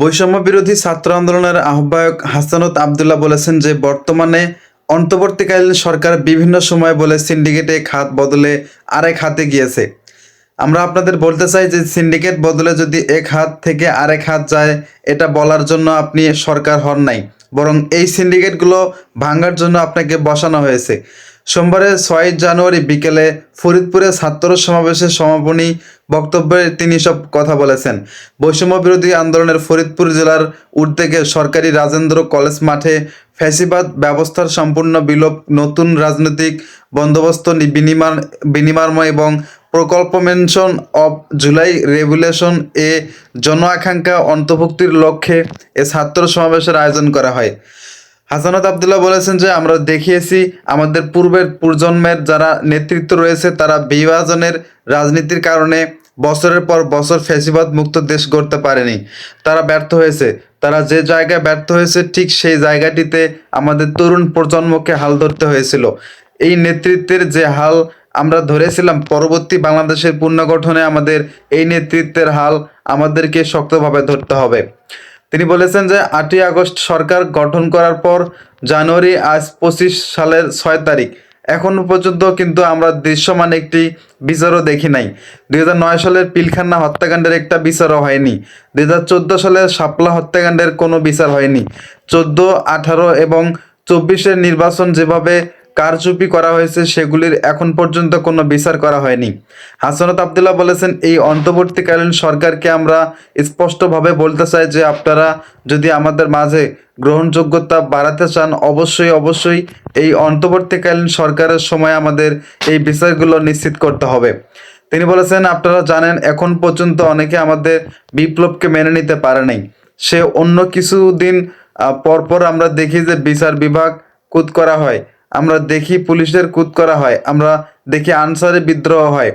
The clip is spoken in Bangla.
বৈষম্য বিরোধী ছাত্র আন্দোলনের আহ্বায়ক হাসানত আবদুল্লাহ বলেছেন যে, বর্তমানে অন্তর্বর্তীকালীন সরকার বিভিন্ন সময় বলে সিন্ডিকেটে খাত বদলে আরেক হাতে গিয়েছে। আমরা আপনাদের বলতে চাই যে, সিন্ডিকেট বদলে যদি এক হাত থেকে আরেক হাত যায়, এটা বলার জন্য আপনি সরকার হন নাই। বরং এই সিন্ডিকেটগুলো ভাঙার জন্য আপনাকে বসানো হয়েছে। সোমবারে ছয় জানুয়ারি বিকেলে ফরিদপুরে ছাত্র সমাবেশের সমাপনী বক্তব্যে তিনি সব কথা বলেছেন। বৈষম্য বিরোধী আন্দোলনের ফরিদপুর জেলার উদ্যোগে সরকারি রাজেন্দ্র কলেজ মাঠে ফ্যাসিবাদ ব্যবস্থার সম্পূর্ণ বিলোপ, নতুন রাজনৈতিক বন্দোবস্ত বিনিময় বিনিময় এবং প্রকল্প মেনশন অফ জুলাই রেগুলেশন এ জন আকাঙ্ক্ষা অন্তর্ভুক্তির লক্ষ্যে এ ছাত্র সমাবেশের আয়োজন করা হয়। হাসানাত আবদুল্লাহ বলেছেন যে, আমরা দেখিয়েছি আমাদের পূর্বের প্রজন্মের যারা নেতৃত্ব রয়েছে, তারা বিভাজনের রাজনীতির কারণে বছরের পর বছর ফেসিবাদ মুক্ত দেশ গড়তে পারেনি। তারা ব্যর্থ হয়েছে। তারা যে জায়গায় ব্যর্থ হয়েছে, ঠিক সেই জায়গাটিতে আমাদের তরুণ প্রজন্মকে হাল ধরতে হয়েছিল। এই নেতৃত্বের যে হাল আমরা ধরেছিলাম, পরবর্তী বাংলাদেশের পুনর্গঠনে আমাদের এই নেতৃত্বের হাল আমাদেরকে শক্তভাবে ধরতে হবে। তিনি বলেছেন যে আটই আগস্ট সরকার গঠন করার পর জানুয়ারি আজ পঁচিশ সালের ছয় তারিখ। এখনও পর্যন্ত কিন্তু আমরা দৃশ্যমান একটি বিচারও দেখি নাই। দুই সালের পিলখান্না হত্যাকাণ্ডের একটা বিচারও হয়নি। দুই হাজার চোদ্দ সালের শাপলা হত্যাকাণ্ডের কোনো বিচার হয়নি। চোদ্দ, আঠারো এবং চব্বিশের নির্বাচন যেভাবে কারচুপি করা হয়েছে সেগুলির এখন পর্যন্ত কোনো বিচার করা হয়নি। হাসনাত আবদুল্লাহ বলেছেন এই অন্তর্বর্তীকালীন সরকারকে আমরা স্পষ্টভাবে বলতে চাই যে আপনারা যদি আমাদের মাঝে গ্রহণযোগ্যতা বাড়াতে চান অবশ্যই অবশ্যই এই অন্তর্বর্তীকালীন সরকারের সময় আমাদের এই বিচারগুলো নিশ্চিত করতে হবে। তিনি বলেছেন আপনারা জানেন এখন পর্যন্ত অনেকে আমাদের বিপ্লবকে মেনে নিতে পারে নাই। সে অন্য কিছুদিন আহ, পরপর আমরা দেখি যে বিচার বিভাগ কুদ করা হয়। আমরা দেখি পুলিশের কুদ করা হয় আমরা দেখি আনসারে বিদ্রোহ হয়।